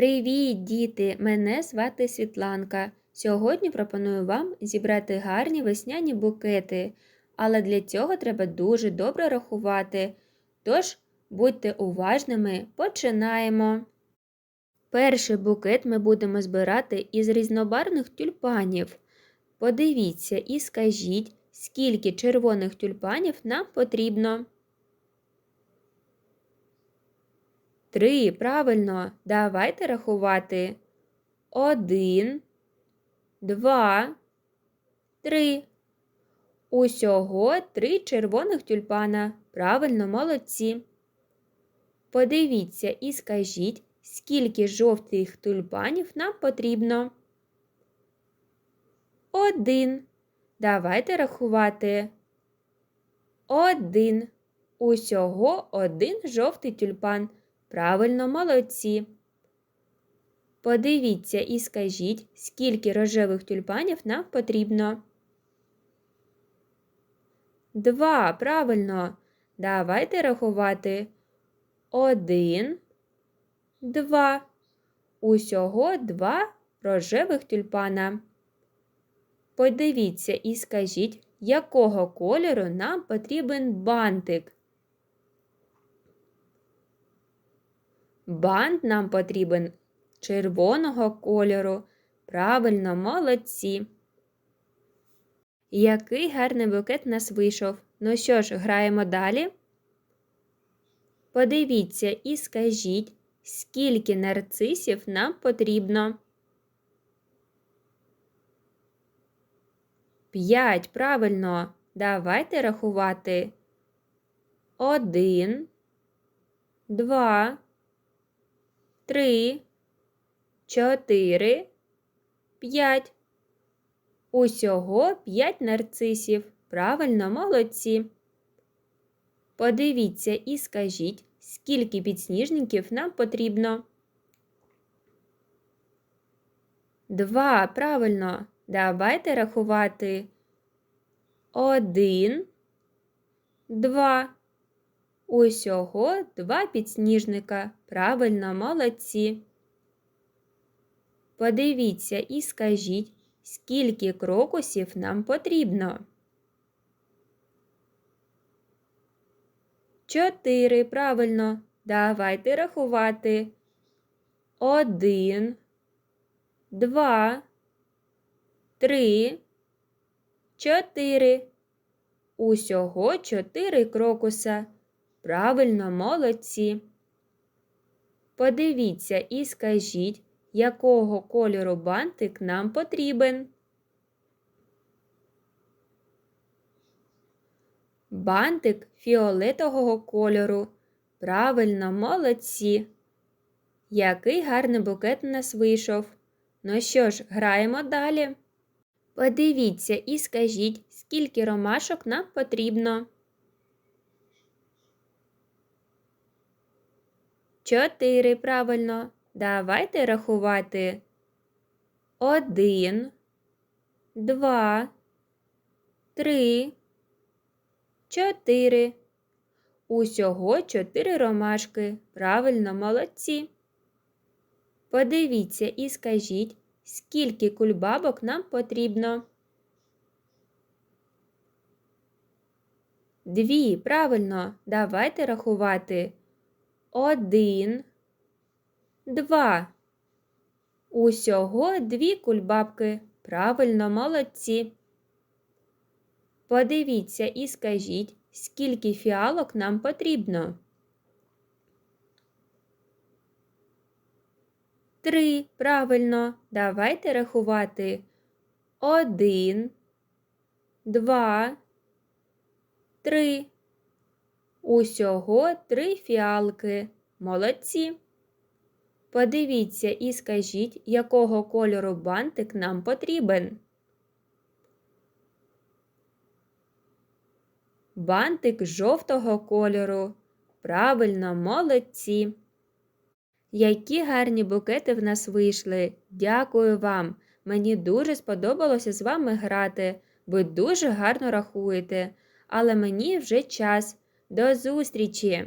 Привіт, діти! Мене звати Світланка. Сьогодні пропоную вам зібрати гарні весняні букети, але для цього треба дуже добре рахувати. Тож, будьте уважними, починаємо. Перший букет ми будемо збирати із різнобарвних тюльпанів. Подивіться і скажіть, скільки червоних тюльпанів нам потрібно. Три. Правильно. Давайте рахувати. Один, два, три. Усього три червоних тюльпана. Правильно, молодці. Подивіться і скажіть, скільки жовтих тюльпанів нам потрібно. Один. Давайте рахувати. Один. Усього один жовтий тюльпан. Правильно, молодці. Подивіться і скажіть, скільки рожевих тюльпанів нам потрібно. Два. Правильно. Давайте рахувати. Один, два. Усього два рожевих тюльпана. Подивіться і скажіть, якого кольору нам потрібен бантик. Бант нам потрібен червоного кольору. Правильно, молодці. Який гарний букет нас вийшов. Ну що ж, граємо далі. Подивіться і скажіть, скільки нарцисів нам потрібно. П'ять. Правильно. Давайте рахувати. Один, два три, чотири, п'ять. Усього п'ять нарцисів. Правильно, молодці. Подивіться і скажіть, скільки підсніжників нам потрібно. Два. Правильно. Давайте рахувати. Один, два. Усього два підсніжника. Правильно, молодці. Подивіться і скажіть, скільки крокусів нам потрібно. Чотири. Правильно. Давайте рахувати. Один, два, три, чотири. Усього чотири крокуса. Правильно, молодці. Подивіться і скажіть, якого кольору бантик нам потрібен. Бантик фіолетового кольору. Правильно, молодці. Який гарний букет у нас вийшов. Ну що ж, граємо далі. Подивіться і скажіть, скільки ромашок нам потрібно. Чотири. Правильно. Давайте рахувати. Один, два, три, чотири. Усього чотири ромашки. Правильно, молодці. Подивіться і скажіть, скільки кульбабок нам потрібно. Дві. Правильно. Давайте рахувати один, два. Усього дві кульбабки. Правильно, молодці. Подивіться і скажіть, скільки фіалок нам потрібно. Три. Правильно. Давайте рахувати. Один, два, три. Усього три фіалки. Молодці. Подивіться і скажіть, якого кольору бантик нам потрібен. Бантик жовтого кольору. Правильно, молодці. Які гарні букети в нас вийшли. Дякую вам. Мені дуже сподобалося з вами грати. Ви дуже гарно рахуєте. Але мені вже час. До зустрічі!